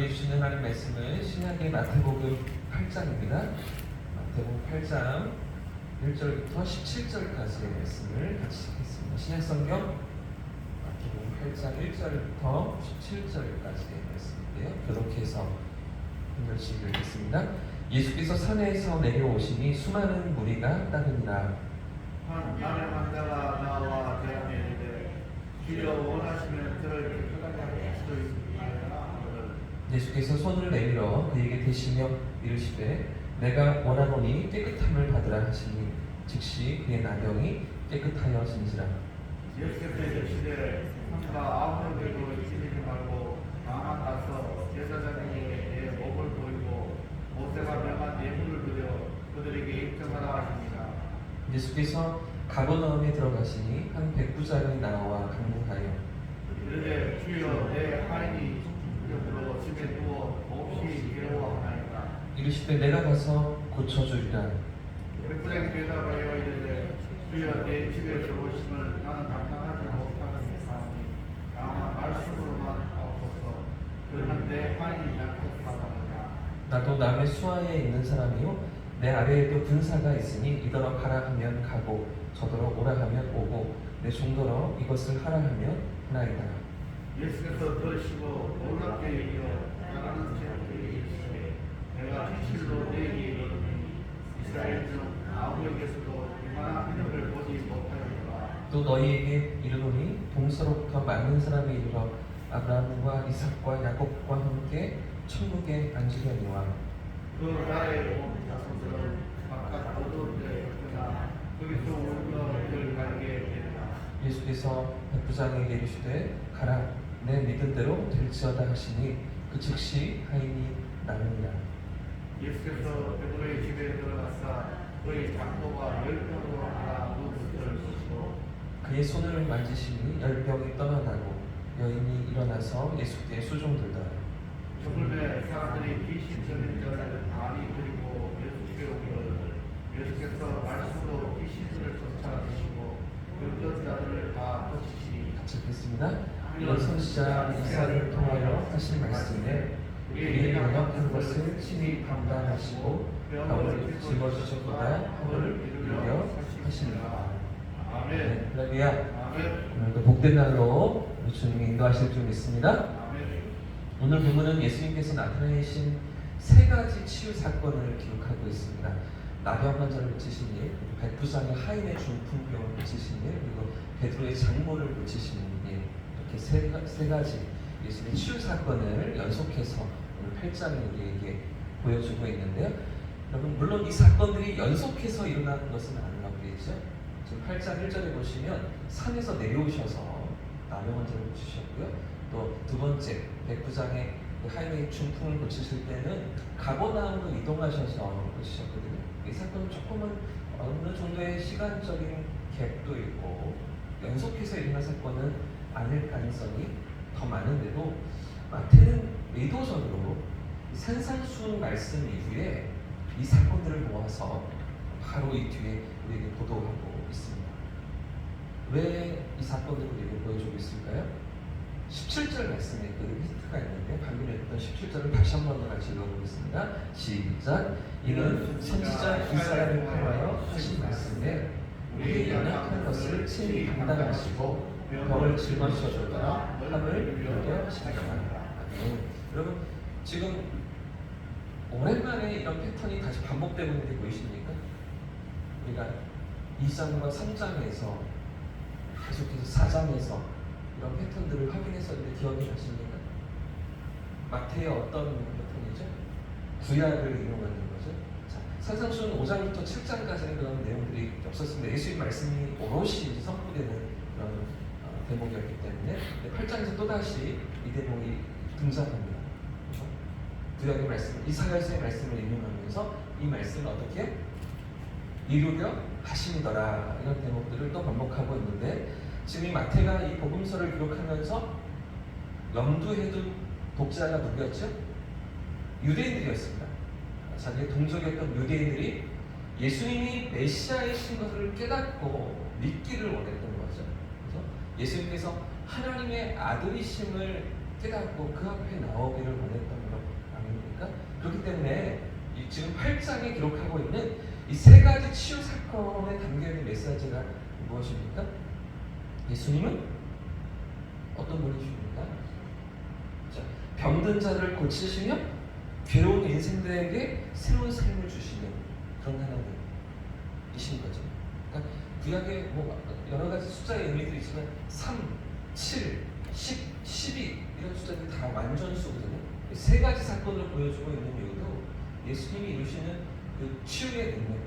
우리에게 주시는 하나님 말씀은 신약의 마태복음 8장입니다. 마태복음 8장 1절부터 17절까지의 말씀을 같이 읽겠습니다. 신약 성경 마태복음 8장 1절부터 17절까지의 말씀인데요. 교독해서 한 절씩 읽겠습니다. 예수께서 산에서 내려오시니 수많은 무리가 따르니라. 한 나와 대함에 이르되 주여 원하시면 저를 깨끗하게 할 수도 있나이다 하거든 예수께서 손을 내밀어 그에게 대시며 이르시되 내가 원하노니 깨끗함을 받으라 하시니 즉시 그의 나병이 깨끗하여진지라. 예수께서 이르시되 상가 아무에게도 지니지 말고 다만 가서 제사장에게 내 목을 보이고 모세가 명한 예물을 드려 그들에게 입증하라 하십니다 예수께서 가버나움에 들어가시니 한 백부장이 나와 강문하여 이르되 주여 내 하인이 이르시되 내가 가서 고쳐주리라. 백부장이 대답하여 이르되 주여 내 집에 들어오심을 나는 감당하지 못하는 사람이 다만 말씀으로만 하옵소서 그러나 내 하인이 약속하다니라 나도 남의 수하에 있는 사람이요 내 아래에도 군사가 있으니 이더러 가라 하면 가고 저더러 오라 하면 오고 내 종더러 이것을 하라 하면 하나이다. 예수께서 들으시고 놀랍게 이르 나라는 제한테 이르시되 내가 진실로 내게 이르노니 이스라엘 중 아무에게서도 이만한 믿음을 보지 못하였노라. 또 너희에게 이르노니 동서로부터 많은 사람이 이르러 아브라함과 이삭과 야곱과 함께 천국에 앉으려니와. 그 나라에 온 자손들은 바깥 어두운 데에 있으나 거기서 울며 이를 가게 되리라 예수께서 백부장에게 이르시되 가라 내 믿음대로 될지어다 하시니 그 즉시 하인이 나느니라 예수께서 베드로의 집에 들어가사 그의 장모가 열병으로 알아 누운 것을 보시고 그의 손을 만지시니 열 병이 떠나가고 여인이 일어나서 예수께 수종들더라. 죽음에 사람들이 귀신 들린 자를 많이 드리고 예수께 오기를 예수께서 말씀으로 귀신들을 쫓아내시고 그런 자들을 다 고치시니 같이 읽겠습니다 선지자 이사를 통하여 하신 말씀에 우리의 연약한 것을 친히 감당하시고 병을 짊어지셨보다 허물을 이루려 하시니라 아멘. 네, 할렐루야. 오늘도 복된 날로 우리 주님이 인도하실 줄 믿습니다. 아멘. 오늘 본문은 예수님께서 나타내신 세 가지 치유 사건을 기록하고 있습니다. 나병 환자를 고치신 일, 백부장의 하인의 중풍병을 고치신 일, 그리고 베드로의 장모를 고치신 일 이렇게 세, 가- 세 가지 예수님의 치유 사건을 연속해서 오늘 8장에 우리에게 보여주고 있는데요. 여러분 물론 이 사건들이 연속해서 일어나는 것은 아니라고 그랬죠. 지금 8장 1절에 보시면 산에서 내려오셔서 나병 환자를 고치셨고요. 또 두 번째 백부장의 그 하인의 중풍을 고치실 때는 가버나움으로 이동하셔서 고치셨거든요. 이 사건은 조금은 어느 정도의 시간적인 갭도 있고 연속해서 일어난 사건은 아닐 가능성이 더 많은데도 마태는 의도적으로 이 산상수훈 말씀 이후에 이 사건들을 모아서 바로 이 뒤에 우리에게 보도하고 있습니다. 왜 이 사건들을 우리에게 보여주고 있을까요? 17절 말씀에 그 힌트가 있는데 방금 읽던 17절을 다시 한 번 더 같이 읽어보겠습니다. 시작. 이는 선지자 이사야를 통하여 하신 말씀에 우리의 연약한 것을 친히 감당하시고 병을 짊어지셨다가 함을. 아멘. 여러분 지금 오랜만에 이런 패턴이 다시 반복되고 있는 게 보이십니까? 우리가 2장과 3장에서 계속해서 4장에서 이런 패턴들을 확인했었는데 기억이 나십니까? 마태의 어떤 패턴이죠? 구약을 인용하는 거죠. 자, 산상수는 5장부터 7장까지는 그런 내용들이 없었습니다. 예수의 말씀이 오롯이 선포되는 그런 어, 대목이었기 때문에 8장에서 또다시 이 대목이 등장합니다. 그렇죠? 구약의 말씀, 이사야서의 말씀을 인용하면서 이 말씀을 어떻게 이루려 하심이더라 이런 대목들을 또 반복하고 있는데 지금 이 마태가 이 복음서를 기록하면서 염두에 둔 독자가 누구였죠? 유대인들이었습니다. 자기의 동족이었던 유대인들이 예수님이 메시아이신 것을 깨닫고 믿기를 원했던 거죠. 예수님께서 하나님의 아들이심을 깨닫고 그 앞에 나오기를 원했던 그렇기 때문에 이 지금 8장에 기록하고 있는 이 세 가지 치유 사건에 담겨 있는 메시지가 무엇입니까? 예수님은 어떤 분이십니까? 자, 병든 자를 고치시며 괴로운 인생들에게 새로운 삶을 주시는 그런 하나님이신 거죠. 구약에 뭐 여러 가지 숫자의 의미들이 있지만 3, 7, 10, 12 이런 숫자들이 다 완전수거든요. 이세 가지 사건을 보여주고 있는 이유도 예수님이 이루시는 그 치유의 능력,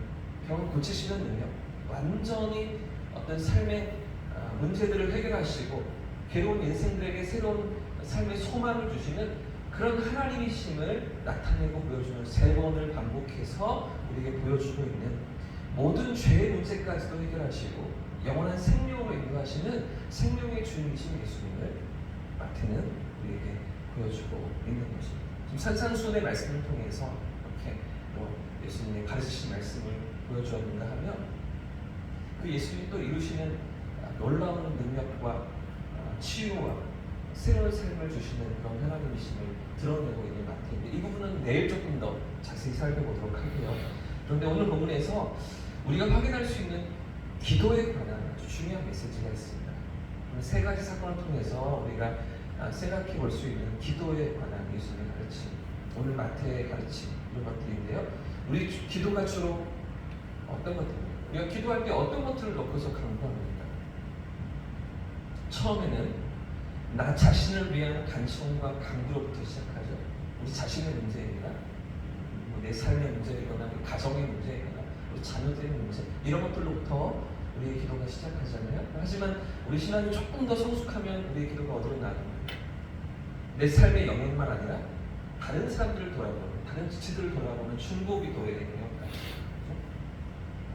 병을 고치시는 능력, 완전히 어떤 삶의 아, 문제들을 해결하시고 괴로운 인생들에게 새로운 삶의 소망을 주시는 그런 하나님이심을 나타내고 보여주는 세 번을 반복해서 우리에게 보여주고 있는 모든 죄의 문제까지도 해결하시고 영원한 생명으로 인도하시는 생명의 주인이신 예수님을 마태는 우리에게 보여주고 있는 것입니다. 지금 산상수훈의 말씀을 통해서 이렇게 뭐 예수님의 가르치신 말씀을 보여주었는가 하면 그 예수님이 또 이루시는 아, 놀라운 능력과 아, 치유와 새로운 삶을 주시는 그런 하나님이심을 드러내고 있는 마태인데 이 부분은 내일 조금 더 자세히 살펴보도록 할게요. 그런데 오늘 본문에서 우리가 확인할 수 있는 기도에 관한 아주 중요한 메시지가 있습니다. 세 가지 사건을 통해서 우리가 아, 생각해 볼 수 있는 기도에 관한 예수님의 가르침, 오늘 마태의 가르침 이런 것들인데요. 우리 주- 기도가 주로 어떤 것들입니까? 우리가 기도할 때 어떤 것들을 놓고서 강구합니까? 처음에는 나 자신을 위한 간청과 강구로부터 시작하죠. 우리 자신의 문제입니다. 뭐 내 삶의 문제이거나 우리 가정의 문제이거나 자녀들의 문제 이런 것들로부터 우리의 기도가 시작하잖아요. 하지만 우리 신앙이 조금 더 성숙하면 우리의 기도가 어디로 나갑니까? 내 삶의 영역만 아니라 다른 사람들을 돌아보는 다른 지체들을 돌아보는 중보 기도의 영역까지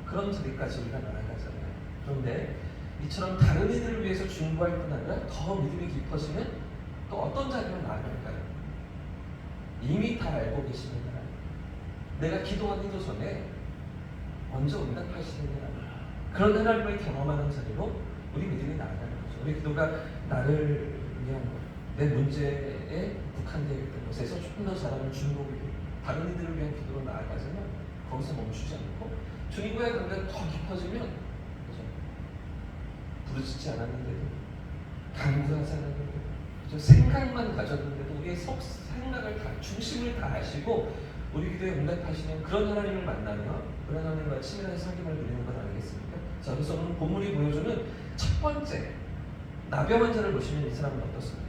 그런 자리까지 우리가 나아가잖아요. 그런데 이처럼 다른 이들을 위해서 중보할 뿐 아니라 더 믿음이 깊어지면 또 어떤 자리로 나아갈까요? 이미 다 알고 계시는 하나님. 내가 기도하기도 전에 먼저 응답하시는. 그런 하나님을 경험하는 자리로 우리 믿음이 나아가는 거죠. 우리 기도가 나를 위한 것, 내 문제에 국한되어 있던 곳에서 조금 더 잘하는 중보기도, 다른 이들을 위한 기도로 나아가지만 거기서 멈추지 않고 주님과의 관계가 더 깊어지면 그죠? 부르짖지 않았는데도 강구하지 않았는데도 그죠? 생각만 가졌는데도 우리의 속 생각을 다 중심을 다 아시고 우리 기도에 응답하시는 그런 하나님을 만나며 그런 하나님과 친밀한 사귐을 누리는 것 아니겠습니까? 자, 그래서 오늘 본문이 보여주는 첫 번째 나병 환자를 보시면 이 사람은 어떻습니까?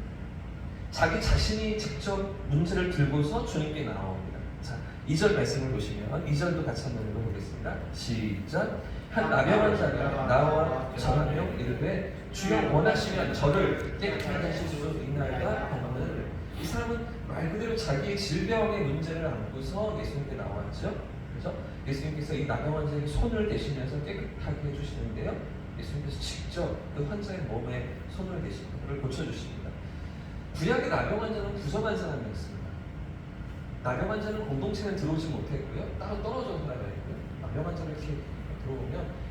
자기 자신이 직접 문제를 들고서 주님께 나옵니다. 자, 2절 말씀을 보시면 2절도 같이 한번 읽어보겠습니다. 시작. 한 나병 환자가 나와 전하며 이르되 주여 원하시면 저를 깨끗하게 하실 수 있나이다 이 사람은 말 그대로 자기의 질병의 문제를 안고서 예수님께 나왔죠. 그래서 예수님께서 이 나병 환자에게 손을 대시면서 깨끗하게 해주시는데요. 예수님께서 직접 그 환자의 몸에 손을 대시고 그를 고쳐주십니다. 구약의 나병 환자는 부정한 사람이었습니다. 나병 환자는 공동체에 들어오지 못했고요. 따로 떨어져 살아가있고요. 나병 환자를 이렇게 들어오면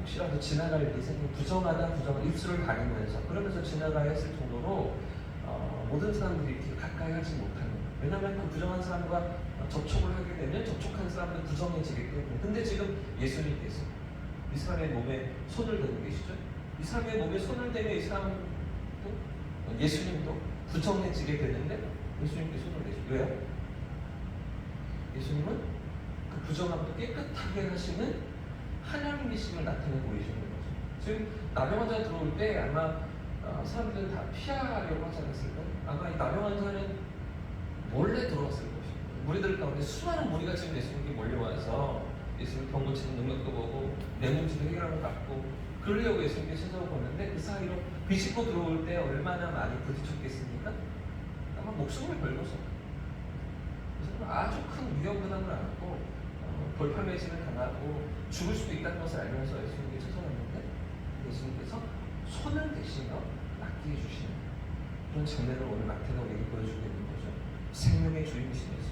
혹시라도 지나갈 일이 생기면 부정하다 부정한 입술을 가리면서 그러면서 지나가야 했을 정도로 어, 모든 사람들이 이렇게 가까이 하지 못하는. 왜냐하면 그 부정한 사람과 접촉을 하게 되면 접촉한 사람은 부정해지기 때문에 근데 지금 예수님께서 이 사람의 몸에 손을 대고 계시죠? 이 사람의 몸에 손을 대면 이 사람도 예수님도 부정해지게 되는데 예수님께 손을 대시고 왜요? 예수님은 그 부정함도 깨끗하게 하시는 하나님이심을 나타내 보이시는 거죠. 지금 나병 환자 들어올 때 아마 어, 사람들은 다 피하려고 하지 않았을까요? 아마 이 나병 환자는 몰래 들어왔을 것입니다. 무리들 가운데 수많은 무리가 지금 예수님께 몰려와서 예수님 병 고치는 능력도 보고 내 문제도 해결하고 받고 그러려고 예수님께 찾아오고 왔는데 그 사이로 비집고 들어올 때 얼마나 많이 부딪혔겠습니까? 아마 목숨을 걸고서 아주 큰 위험부담을 안고 어, 돌팔매질을 당하고 죽을 수도 있다는 것을 알면서 예수님께 찾아왔는데 예수님께서 손을 대신에 맡게 해주시는 그런 장면을 오늘 마태가 우리에게 보여주고 있는 거죠. 생명의 주인이신 예수.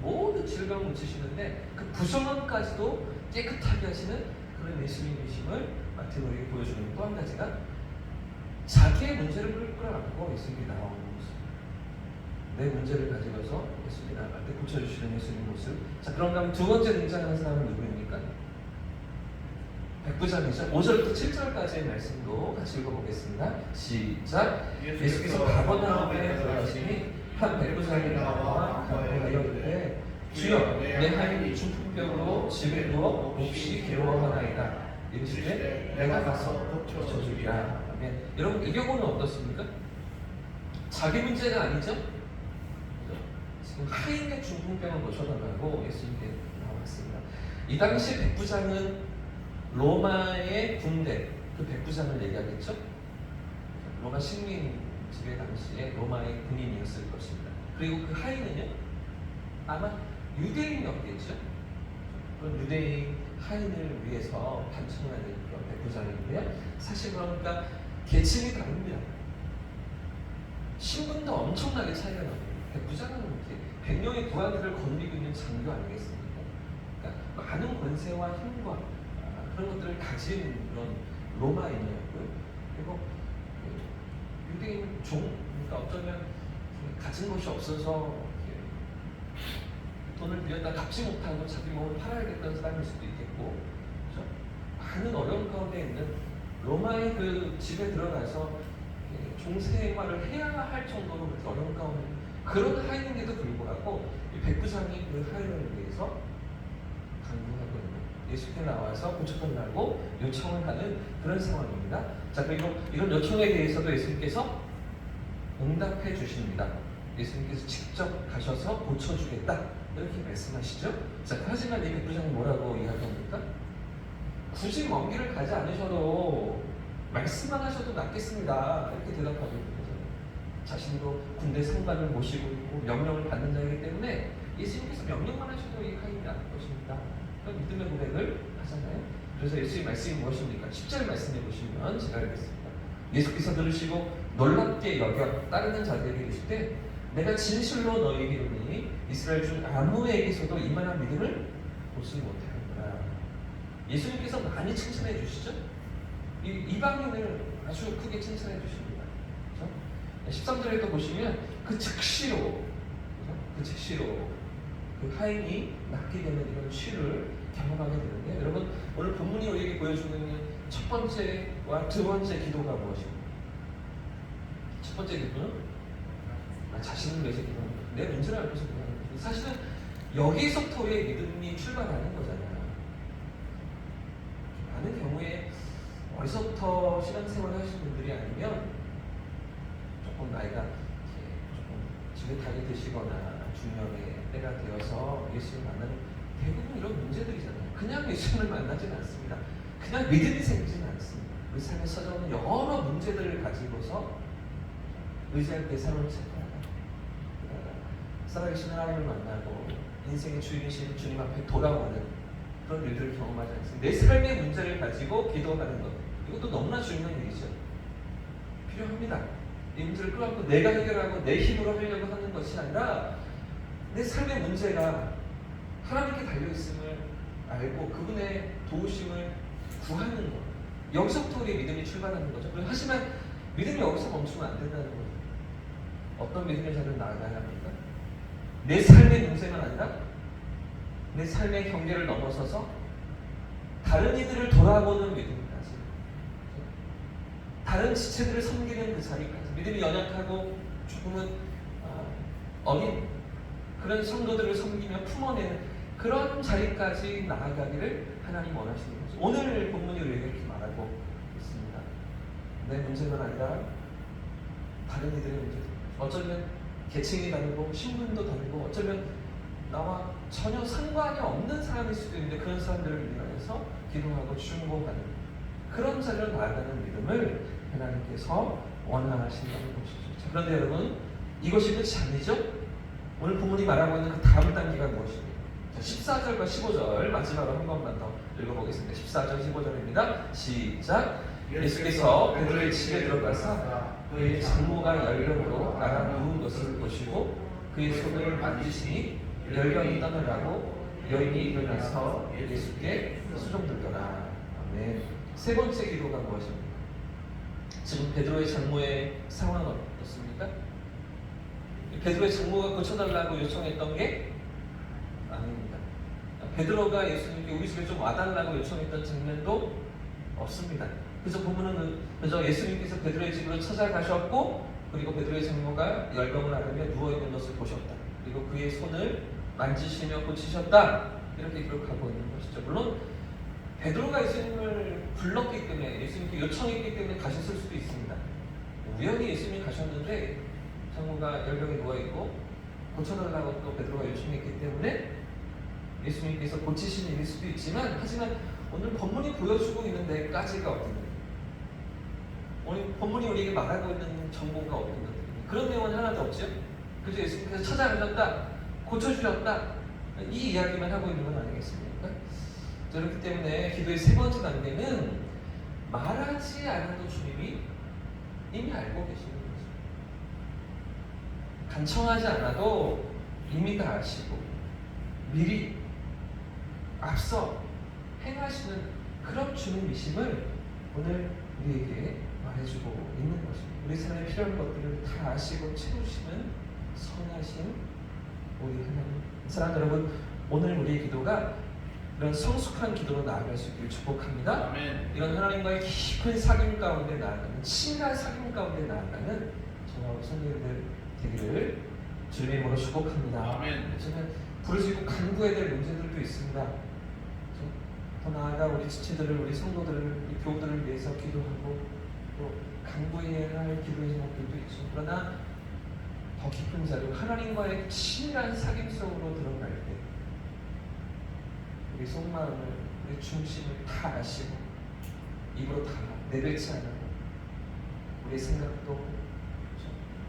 모든 질감을 지시는데 그 구성함까지도 깨끗하게 하시는 그런 예수님이심을 마태가 우리에게 보여주는 또 한 가지가 자기의 문제를 끌어안고 예수님이 나오는 모습. 내 문제를 가지고서 예수님이 나갈 때 고쳐주시는 예수님 모습. 자, 그럼 다음 두 번째 등장하는 사람은 누구예요? 109장이죠. 5절부터 7절까지의 말씀도 같이 읽어보겠습니다. 시작! 예수께서 가버나움에 들어가시니 한 백부장이 나와 강구하였는데 주여 내 하인이 중풍병으로 집에 누워 몹시 괴로워하나이다. 이르시되 내가 가서 고쳐주리라. 여러분 이 경우는 어떻습니까? 자기 문제가 아니죠? 지금 하인의 중풍병을 고쳐달라고 예수님께 나왔습니다. 이 당시 백부장은 로마의 군대, 그 백부장을 얘기하겠죠? 로마 식민 지배 당시에 로마의 군인이었을 것입니다. 그리고 그 하인은요? 아마 유대인이었겠죠? 그런 유대인 하인을 위해서 반청하는 그런 백부장인데요. 사실 그러니까 계층이 다릅니다. 신분도 엄청나게 차이가 납니다. 백부장은 이렇게 100명의 부하들을 거느리고 있는 장교 아니겠습니까? 그러니까 많은 권세와 힘과 아, 그런 것들을 가진 그런 로마인이었고요. 그리고 그 유대인 종, 그러니까 어쩌면 그 가진 것이 없어서 돈을 빌렸다 갚지 못하고 자기 몸을 팔아야겠다는 사람일 수도 있겠고, 그렇죠? 많은 어려운 가운데 있는 로마의 그 집에 들어가서 종생활을 해야 할 정도로 어려운 가운데 그런 하인인데도 불구하고 이 백부장이 그 하인을 위해서 강구하고 있는 예수께 나와서 고쳐달라고 요청을 하는 그런 상황입니다. 자 그리고 이런 요청에 대해서도 예수님께서 응답해 주십니다. 예수님께서 직접 가셔서 고쳐주겠다 이렇게 말씀하시죠. 자 하지만 이 백부장이 뭐라고 이야기합니까? 굳이 먼 길을 가지 않으셔도 말씀만 하셔도 낫겠습니다. 이렇게 대답하고 있는 거죠. 자신도 군대 상관을 모시고 있고 명령을 받는 자이기 때문에 예수님께서 명령만 하셔도 이 하인이 낫을 것입니다. 그런 믿음의 고백을 하잖아요. 그래서 예수의 말씀이 무엇입니까? 10절 말씀해 보시면 제가 알겠습니다. 예수께서 들으시고 놀랍게 여겨 따르는 자들에게 이르시되 내가 진실로 너희에게 이르니 이스라엘 중 아무에게서도 이만한 믿음을 보지 못하였구나. 예수님께서 많이 칭찬해 주시죠? 이 이방인을 아주 크게 칭찬해 주십니다. 그렇죠? 13절에도 보시면 그 즉시로 그죠? 그 즉시로 그 하인이 낫게 되는 이런 치유를 경험하게 되는데 여러분 오늘 본문이 우리에게 보여주는 첫 번째와 두 번째 기도가 무엇입니까? 첫 번째 기도는 나 자신을 위해서 기도하는. 내 문제를 알고서 기도하는 거예요. 사실은 여기서부터 우리의 믿음이 출발하는 거잖아요. 많은 경우에 어디서부터 신앙생활을 하시는 분들이 아니면 조금 나이가 조금 지긋하게 되시거나 중년의 때가 되어서 예수를 만나는 대부분 이런 문제들이잖아요. 그냥 예수님을 만나지는 않습니다. 그냥 믿음이 생기지는 않습니다. 우리 삶에 찾아오는 여러 문제들을 가지고서 의지할 때 새로운 생각을 살아계신 하나님을 만나고 인생의 주인이신 주님 앞에 돌아오는 그런 일들을 경험하지 않습니다. 내 삶의 문제를 가지고 기도하는 것 이것도 너무나 중요한 일이죠. 필요합니다. 이 문제를 끌어안고 내가 해결하고 내 힘으로 하려고 하는 것이 아니라 내 삶의 문제가 하나님께 달려 있음을 알고 그분의 도우심을 구하는 것. 여기서부터 우리의 믿음이 출발하는 거죠. 하지만 믿음이 여기서 멈추면 안 된다는 거죠. 어떤 믿음의 자리로 나아가야 합니까? 내 삶의 문제만 아니라 내 삶의 경계를 넘어서서 다른 이들을 돌아보는 믿음까지 다른 지체들을 섬기는 그 자리까지 믿음이 연약하고 조금은 어, 어린 그런 성도들을 섬기며 품어내는 그런 자리까지 나아가기를 하나님 원하시는 거죠. 오늘 본문이 우리에게 이렇게 말하고 있습니다. 내 문제만 아니라 다른 이들의 문제 어쩌면 계층이 다르고 신분도 다르고 어쩌면 나와 전혀 상관이 없는 사람일 수도 있는데 그런 사람들을 위하여서 기도하고 중보하는 그런 자리로 나아가는 믿음을 하나님께서 원하신다는 것이죠. 자, 그런데 여러분 이것이 끝이 아니죠? 오늘 부모님 말하고 있는 그 다음 단계가 무엇입니까? 자, 14절과 15절 마지막으로 한 번만 더 읽어보겠습니다. 14절, 15절입니다. 시작. 예수께서 베드로의 집에 들어가서 그의 장모가 열령으로 나가 누운 것을 보시고 그의 손을 만지시니 열령이 떠나라고 여인이 일어나서 예수께 수종들더라. 아멘. 세 번째 기도가 무엇입니까? 지금 베드로의 장모의 상황은? 베드로의 장모가 고쳐달라고 요청했던 게 아닙니다. 베드로가 예수님께 우리 집에 좀 와달라고 요청했던 장면도 없습니다. 그래서 보면은 그저 예수님께서 베드로의 집으로 찾아가셨고 그리고 베드로의 장모가 열병을 앓으며 누워 있는 것을 보셨다. 그리고 그의 손을 만지시며 고치셨다. 이렇게 기록하고 있는 것이죠. 물론 베드로가 예수님을 불렀기 때문에 예수님께 요청했기 때문에 가셨을 수도 있습니다. 우연히 예수님이 가셨는데 장모가 열병에 누워 있고 고쳐달라고 또 베드로가 요청했기 때문에 예수님께서 고치신 일일 수도 있지만 하지만 오늘 본문이 보여주고 있는 데까지가 어떤? 오늘 본문이 우리에게 말하고 있는 정보가 어떤 것들입니까? 그런 내용은 하나도 없죠. 그죠? 예수님께서 찾아가셨다, 고쳐주셨다 이 이야기만 하고 있는 건 아니겠습니까? 자, 그렇기 때문에 기도의 세 번째 단계는 말하지 않아도 주님이 이미 알고 거죠. 간청하지 않아도 이미 다 아시고 미리 앞서 행하시는 그런 주님이심을 오늘 우리에게 말해주고 있는 것입니다. 우리 삶에 필요한 것들을 다 아시고 채우시는 선하신 우리 하나님. 사랑 여러분, 오늘 우리의 기도가 이런 성숙한 기도로 나아갈 수 있기를 축복합니다. 아멘. 이런 하나님과의 깊은 사귐 가운데 나아가는 친밀한 사귐 가운데 나아가는 저와 성도님들 되기를 주님의 이름으로 축복합니다. 아멘. 저는 부르짖고 간구해야 될 문제들도 있습니다. 좀더 나아가 우리 지체들을 우리 성도들을 우리 교우들을 위해서 기도하고 또 간구해야 할 기도의 제목들도 있죠. 그러나 더 깊은 자료 하나님과의 친밀한 사귐 속으로 들어갈 때 우리 속마음을 우리 중심을 다 아시고 입으로 다 내뱉지 않아도 우리 생각도?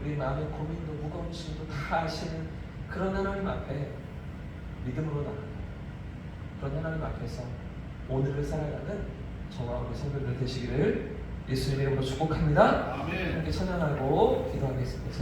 우리 마음의 고민도 무거운 짐도 다 아시는 그런 하나님 앞에 믿음으로 나아가 그런 하나님 앞에서 오늘을 살아가는 저와 우리 성도들 되시기를 예수님의 이름으로 축복합니다. 아멘. 함께 찬양하고 기도하겠습니다.